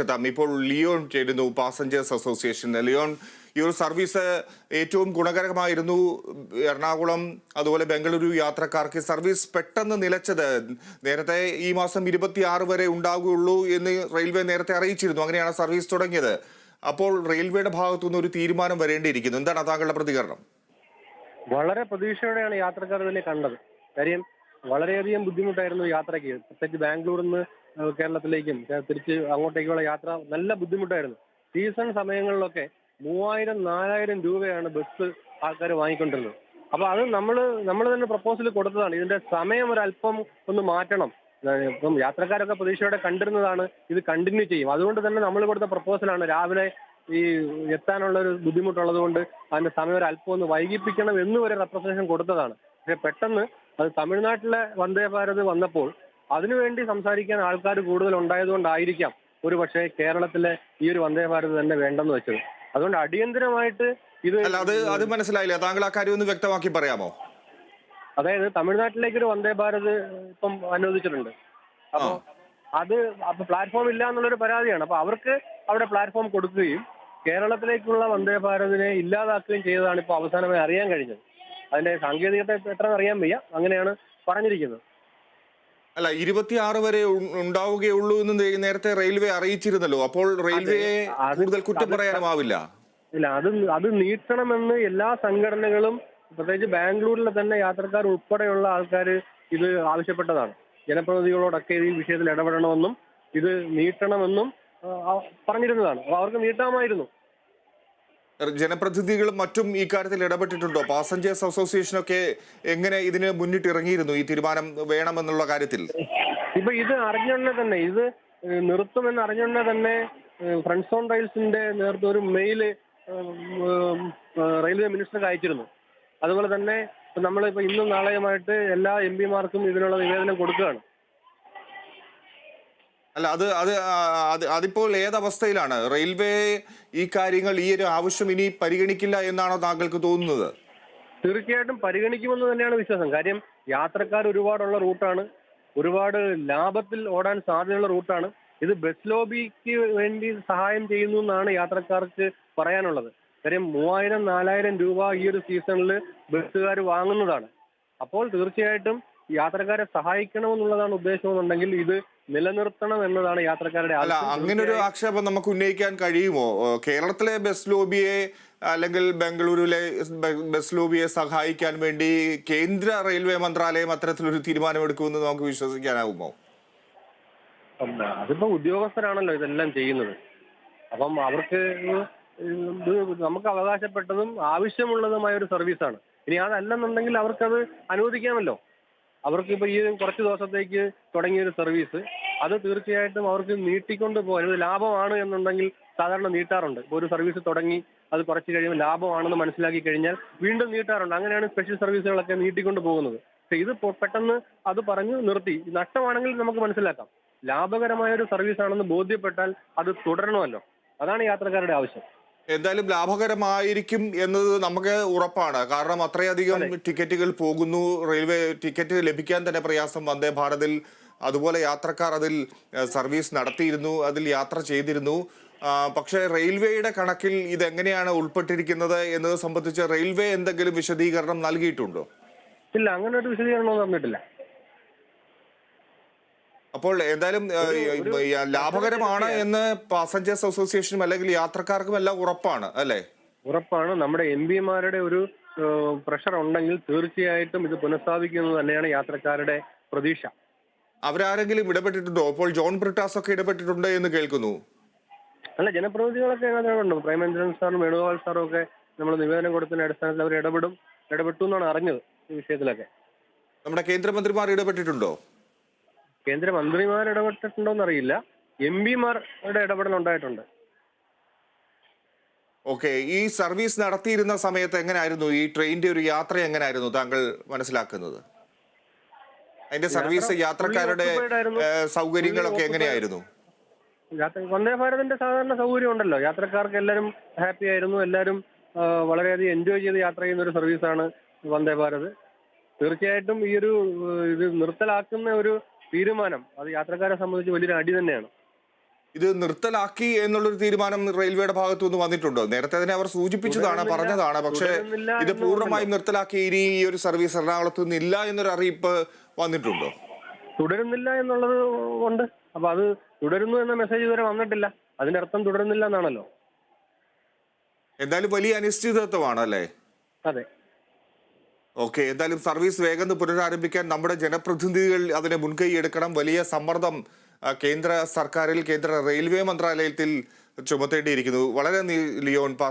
എത്താം ഇപ്പോൾ ലിയോൺ ചേരുന്നു പാസഞ്ചേഴ്സ് അസോസിയേഷൻ ലിയോൺ ഈ ഒരു സർവീസ് ഏറ്റവും ഗുണകരമായിരുന്നു എറണാകുളം അതുപോലെ ബംഗളൂരു യാത്രക്കാർക്ക്. സർവീസ് പെട്ടെന്ന് നിലച്ചത് നേരത്തെ ഈ മാസം ഇരുപത്തിയാറ് വരെ ഉണ്ടാകുകയുള്ളൂ എന്ന് റെയിൽവേ നേരത്തെ അറിയിച്ചിരുന്നു. അങ്ങനെയാണ് സർവീസ് തുടങ്ങിയത്. അപ്പോൾ റെയിൽവേയുടെ ഭാഗത്തുനിന്ന് ഒരു തീരുമാനം വരേണ്ടിയിരിക്കുന്നു. എന്താണ് താങ്കളുടെ പ്രതികരണം? വളരെ പ്രതീക്ഷയോടെയാണ് യാത്രക്കാർ ഇതിനെ കണ്ടത്. കാര്യം വളരെയധികം ബുദ്ധിമുട്ടായിരുന്നു യാത്രയ്ക്ക്. പ്രത്യേകിച്ച് ബാംഗ്ലൂരിൽ നിന്ന് കേരളത്തിലേക്കും തിരിച്ച് അങ്ങോട്ടേക്കുള്ള യാത്ര നല്ല ബുദ്ധിമുട്ടായിരുന്നു. സീസൺ സമയങ്ങളിലൊക്കെ മൂവായിരം നാലായിരം രൂപയാണ് ബസ് ആൾക്കാർ വാങ്ങിക്കൊണ്ടിരുന്നത്. അപ്പൊ അത് നമ്മൾ നമ്മൾ തന്നെ പ്രപ്പോസൽ കൊടുത്തതാണ്. ഇതിന്റെ സമയം ഒരല്പം ഒന്ന് മാറ്റണം. ഇപ്പം യാത്രക്കാരൊക്കെ പ്രതീക്ഷയോടെ കണ്ടിരുന്നതാണ് ഇത് കണ്ടിന്യൂ ചെയ്യും. അതുകൊണ്ട് തന്നെ നമ്മൾ കൊടുത്ത പ്രപ്പോസലാണ് രാവിലെ ഈ എത്താനുള്ള ഒരു ബുദ്ധിമുട്ടുള്ളത് കൊണ്ട് അതിന്റെ സമയം ഒരു അല്പം ഒന്ന് വൈകിപ്പിക്കണം എന്ന് വരെ റെപ്രസെന്റേഷൻ കൊടുത്തതാണ്. പക്ഷെ പെട്ടെന്ന് അത് തമിഴ്നാട്ടിലെ വന്ദേ ഭാരത് വന്നപ്പോൾ അതിനുവേണ്ടി സംസാരിക്കാൻ ആൾക്കാർ കൂടുതൽ ഉണ്ടായതുകൊണ്ടായിരിക്കാം ഒരു പക്ഷേ കേരളത്തിലെ ഈ ഒരു വന്ദേ ഭാരത് തന്നെ വേണ്ടെന്ന് വെച്ചത്. അതുകൊണ്ട് അടിയന്തരമായിട്ട് ഇത് അല്ല അത് അത് മനസ്സിലായില്ല. താങ്കൾ ആ കാര്യം ഒന്ന് വ്യക്തമാക്കി പറയാമോ? അതായത് തമിഴ്നാട്ടിലേക്ക് ഒരു വന്ദേ ഭാരത് ഇപ്പം അനുവദിച്ചിട്ടുണ്ട്. അപ്പൊ അത് അപ്പൊ പ്ലാറ്റ്ഫോം ഇല്ല എന്നുള്ളൊരു പരാതിയാണ്. അപ്പൊ അവർക്ക് അവിടെ പ്ലാറ്റ്ഫോം കൊടുക്കുകയും കേരളത്തിലേക്കുള്ള വന്ദേ ഭാരതിനെ ഇല്ലാതാക്കുകയും ചെയ്തതാണ് ഇപ്പോൾ അവസാനമായി അറിയാൻ കഴിഞ്ഞത്. അതിന്റെ സാങ്കേതികത എത്ര അറിയാൻ വയ്യ. അങ്ങനെയാണ് പറഞ്ഞിരിക്കുന്നത്. അല്ല ഇരുപത്തിയാറ് വരെ ഉണ്ടാവുകയുള്ളൂ എന്ന് നേരത്തെ റെയിൽവേ അറിയിച്ചിരുന്നല്ലോ. അപ്പോൾ റെയിൽവേയെ അത് കൂടുതൽ കുറ്റം പറയാനുമാവില്ല ഇല്ല അത് അത് നീട്ടണമെന്ന് എല്ലാ സംഘടനകളും പ്രത്യേകിച്ച് ബാംഗ്ലൂരിലെ തന്നെ യാത്രക്കാർ ഉൾപ്പെടെയുള്ള ആൾക്കാർ ഇത് ആവശ്യപ്പെട്ടതാണ്. ജനപ്രതിനിധികളോടൊക്കെ ഈ വിഷയത്തിൽ ഇടപെടണമെന്നും ഇത് നീട്ടണമെന്നും പറഞ്ഞിരുന്നതാണ്. അപ്പൊ അവർക്ക് നീട്ടാമായിരുന്നു. ജനപ്രതിനിധികളും മറ്റും ഈ കാര്യത്തിൽ ഇടപെട്ടിട്ടുണ്ടോ? പാസഞ്ചേഴ്സ് അസോസിയേഷനൊക്കെ എങ്ങനെ ഇതിന് മുന്നിട്ടിറങ്ങിയിരുന്നു? ഈ തീരുമാനം വേണമെന്നുള്ള കാര്യത്തിൽ. ഇപ്പൊ ഇത് അറിഞ്ഞുടനെ തന്നെ ഇത് നിർത്തുമെന്ന് അറിഞ്ഞുടനെ തന്നെ ഫ്രണ്ട്സ് ഓൺ റെയിൽസിന്റെ നേരത്തെ ഒരു മെയിൽ റെയിൽവേ മിനിസ്റ്റർക്ക് അയച്ചിരുന്നു. അതുപോലെ തന്നെ ഇപ്പൊ നമ്മളിപ്പോ ഇന്നും നാളെയുമായിട്ട് എല്ലാ എം പിമാർക്കും ഇതിനുള്ള നിവേദനം കൊടുക്കുകയാണ്. അല്ല അത് അത് അതിപ്പോൾ ഏതവസ്ഥയിലാണ്? റെയിൽവേ ഈ കാര്യങ്ങൾ ഈ ഒരു ആവശ്യം ഇനി പരിഗണിക്കില്ല എന്നാണോ താങ്കൾക്ക് തോന്നുന്നത്? തീർച്ചയായിട്ടും പരിഗണിക്കുമെന്ന് തന്നെയാണ് വിശ്വാസം. കാര്യം യാത്രക്കാർ ഒരുപാടുള്ള റൂട്ടാണ്. ഒരുപാട് ലാഭത്തിൽ ഓടാൻ സാധ്യതയുള്ള റൂട്ടാണ്. ഇത് ബസ് ലോബിക്ക് വേണ്ടി സഹായം ചെയ്യുന്നു എന്നാണ് യാത്രക്കാർക്ക് പറയാനുള്ളത്. കാര്യം മൂവായിരം നാലായിരം രൂപ ഈ ഒരു സീസണിൽ ബസ്സുകാർ വാങ്ങുന്നതാണ്. അപ്പോൾ തീർച്ചയായിട്ടും യാത്രക്കാരെ സഹായിക്കണമെന്നുള്ളതാണ് ഉദ്ദേശമെന്നുണ്ടെങ്കിൽ ഇത് നിലനിർത്തണം എന്നതാണ് യാത്രക്കാരുടെ അല്ല. അങ്ങനെ ഒരു ആക്ഷേപം നമുക്ക് ഉന്നയിക്കാൻ കഴിയുമോ? കേരളത്തിലെ ബസ് ലോബിയെ അല്ലെങ്കിൽ ബംഗളൂരുവിലെ ബസ് ലോബിയെ സഹായിക്കാൻ വേണ്ടി കേന്ദ്ര റെയിൽവേ മന്ത്രാലയം അത്തരത്തിലൊരു തീരുമാനമെടുക്കുമെന്ന് നമുക്ക് വിശ്വസിക്കാനാവുമോ? ഉം, അതിപ്പോ ഉദ്യോഗസ്ഥരാണല്ലോ ഇതെല്ലാം ചെയ്യുന്നത്. അപ്പം അവർക്ക് നമുക്ക് അവകാശപ്പെട്ടതും ആവശ്യമുള്ളതുമായ ഒരു സർവീസാണ്. ഇനി അതല്ലെന്നുണ്ടെങ്കിൽ അവർക്കത് അനുവദിക്കാമല്ലോ. അവർക്ക് ഇപ്പൊ ഈ കുറച്ച് ദിവസത്തേക്ക് തുടങ്ങിയ ഒരു സർവീസ് അത് തീർച്ചയായിട്ടും അവർക്ക് നീട്ടിക്കൊണ്ട് പോകാൻ ഇത് ലാഭമാണ് എന്നുണ്ടെങ്കിൽ സാധാരണ നീട്ടാറുണ്ട്. ഇപ്പൊ ഒരു സർവീസ് തുടങ്ങി അത് കുറച്ച് കഴിയുമ്പോൾ ലാഭമാണെന്ന് മനസ്സിലാക്കി കഴിഞ്ഞാൽ വീണ്ടും നീട്ടാറുണ്ട്. അങ്ങനെയാണ് സ്പെഷ്യൽ സർവീസുകളൊക്കെ നീട്ടിക്കൊണ്ട് പോകുന്നത്. ഇത് പെട്ടെന്ന് അത് പറഞ്ഞ് നിർത്തി. നഷ്ടമാണെങ്കിൽ നമുക്ക് മനസ്സിലാക്കാം. ലാഭകരമായ ഒരു സർവീസ് ആണെന്ന് ബോധ്യപ്പെട്ടാൽ അത് തുടരണമല്ലോ. അതാണ് യാത്രക്കാരുടെ ആവശ്യം. എന്തായാലും ലാഭകരമായിരിക്കും എന്നത് നമുക്ക് ഉറപ്പാണ്. കാരണം അത്രയധികം ടിക്കറ്റുകൾ പോകുന്നു. റെയിൽവേ ടിക്കറ്റ് ലഭിക്കാൻ തന്നെ പ്രയാസം. വന്ദേ ഭാരതിൽ അതുപോലെ യാത്രക്കാർ അതിൽ സർവീസ് നടത്തിയിരുന്നു. അതിൽ യാത്ര ചെയ്തിരുന്നു. പക്ഷേ റെയിൽവേയുടെ കണക്കിൽ ഇതെങ്ങനെയാണ് ഉൾപ്പെട്ടിരിക്കുന്നത് എന്നത് സംബന്ധിച്ച് റെയിൽവേ എന്തെങ്കിലും വിശദീകരണം നൽകിയിട്ടുണ്ടോ? ഇല്ല അങ്ങനെ ഒരു വിശദീകരണം തന്നിട്ടില്ല. അപ്പോൾ എന്തായാലും ലാഭകരമാണ് എന്ന് പാസഞ്ചേഴ്സ് അസോസിയേഷനും അല്ലെങ്കിൽ യാത്രക്കാർക്കും എല്ലാം ഉറപ്പാണ് അല്ലേ? ഉറപ്പാണ്. നമ്മുടെ എം പിമാരുടെ ഒരു പ്രഷർ ഉണ്ടെങ്കിൽ തീർച്ചയായിട്ടും ഇത് പുനഃസ്ഥാപിക്കുന്നത് തന്നെയാണ് യാത്രക്കാരുടെ പ്രതീക്ഷ. അവരാരെങ്കിലും ഇടപെട്ടിട്ടുണ്ടോ? അപ്പോൾ ജോൺ ബ്രിട്ടാസ് ഒക്കെ ഇടപെട്ടിട്ടുണ്ട് എന്ന് കേൾക്കുന്നു. അല്ല ജനപ്രതിനിധികളൊക്കെ അതിനകത്തുണ്ട് പ്രേമേന്ദ്രൻ സാറും വേണുഗോപാൽ സാറും ഒക്കെ നമ്മൾ നിവേദനം കൊടുത്തതിന്റെ അടിസ്ഥാനത്തിൽ അവർ ഇടപെടും ഇടപെട്ടു എന്നാണ് അറിഞ്ഞത് ഈ വിഷയത്തിലൊക്കെ. നമ്മുടെ കേന്ദ്രമന്ത്രിമാർ ഇടപെട്ടിട്ടുണ്ടോ? കേന്ദ്രമന്ത്രിമാർ ഇടപെട്ടിട്ടുണ്ടോന്ന് അറിയില്ല എം പിമാരുടെ ഇടപെടൽ ഉണ്ടായിട്ടുണ്ട്. ഓക്കെ ഈ സർവീസ് നടത്തിയിരുന്ന സമയത്ത് എങ്ങനെയായിരുന്നു ഈ ട്രെയിനിന്റെ ഒരു യാത്ര എങ്ങനെയായിരുന്നു താങ്കൾ മനസ്സിലാക്കുന്നത്? അതിന്റെ സർവീസ് യാത്രക്കാരുടെ സൗകര്യങ്ങളൊക്കെ എങ്ങനെയായിരുന്നു? വന്ദേ ഭാരതിന്റെ സാധാരണ സൗകര്യം ഉണ്ടല്ലോ. യാത്രക്കാർക്ക് എല്ലാവരും ഹാപ്പി ആയിരുന്നു. എല്ലാവരും വളരെയധികം എൻജോയ് ചെയ്ത് യാത്ര ചെയ്യുന്ന ഒരു സർവീസാണ് വന്ദേ ഭാരത്. തീർച്ചയായിട്ടും ഈ ഒരു ഇത് നിർത്തലാക്കുന്ന ഒരു തീരുമാനം. അത് യാത്രക്കാരെ സംബന്ധിച്ച് വലിയൊരു അടി തന്നെയാണ്. ഇത് നിർത്തലാക്കി എന്നുള്ളൊരു തീരുമാനം റെയിൽവേയുടെ ഭാഗത്തു നിന്ന് വന്നിട്ടുണ്ടോ. നേരത്തെ തന്നെ അവർ സൂചിപ്പിച്ചതാണ് പറഞ്ഞതാണ്. പക്ഷേ ഇത് പൂർണമായും നിർത്തലാക്കി ഇനി ഈ ഒരു സർവീസ് എറണാകുളത്ത് നിന്നില്ല എന്നൊരു അറിയിപ്പ് വന്നിട്ടുണ്ടോ? തുടരുന്നില്ല എന്നുള്ളത് ഉണ്ട്. അപ്പൊ അത് തുടരുന്നു എന്ന മെസ്സേജ് ഇതുവരെ വന്നിട്ടില്ല. അതിന്റെ അർത്ഥം തുടരുന്നില്ല എന്നാണല്ലോ. എന്തായാലും വലിയ അനിശ്ചിതത്വമാണ് അല്ലേ? അതെ. ഓക്കെ എന്തായാലും സർവീസ് വേഗം പുനരാരംഭിക്കാൻ നമ്മുടെ ജനപ്രതിനിധികൾ അതിനെ മുൻകൈ എടുക്കണം. വലിയ സമ്മർദ്ദം കേന്ദ്ര സർക്കാരിൽ കേന്ദ്ര റെയിൽവേ മന്ത്രാലയത്തിൽ ചുമത്തേണ്ടിയിരിക്കുന്നു. വളരെ ലിയോൺ പാസ്